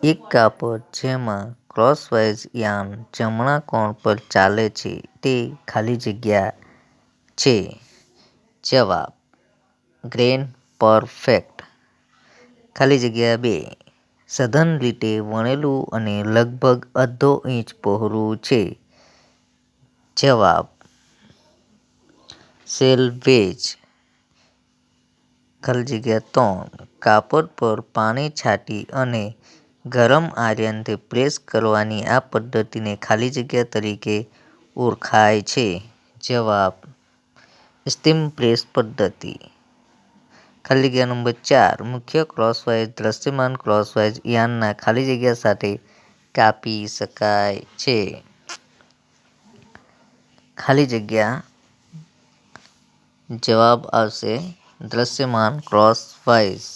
એક કાપડ જેમાં ક્રોસવાઇઝ યામ જમણા કોણ પર ચાલે છે તે ખાલી જગ્યા છે જવાબ: ગ્રેન પરફેક્ટ. ખાલી જગ્યા બે. સઘન રીતે વણેલું અને લગભગ અડધો ઇંચ પહોળું છે જવાબ: સેલ્વેજ. ખાલી જગ્યા ત્રણ. કાપડ પર પાણી છાંટી અને ગરમ આયર્નથી પ્રેસ કરવાની આ પદ્ધતિને ખાલી જગ્યા તરીકે ઓળખાય છે જવાબ: સ્ટીમ પ્રેસ પદ્ધતિ. ખાલી જગ્યા નંબર ચાર. મુખ્ય ક્રોસવાઇઝ દૃશ્યમાન ક્રોસવાઇઝ યાર્નના ખાલી જગ્યા સાથે કાપી શકાય છે. ખાલી જગ્યા જવાબ આવશે દૃશ્યમાન ક્રોસવાઇઝ.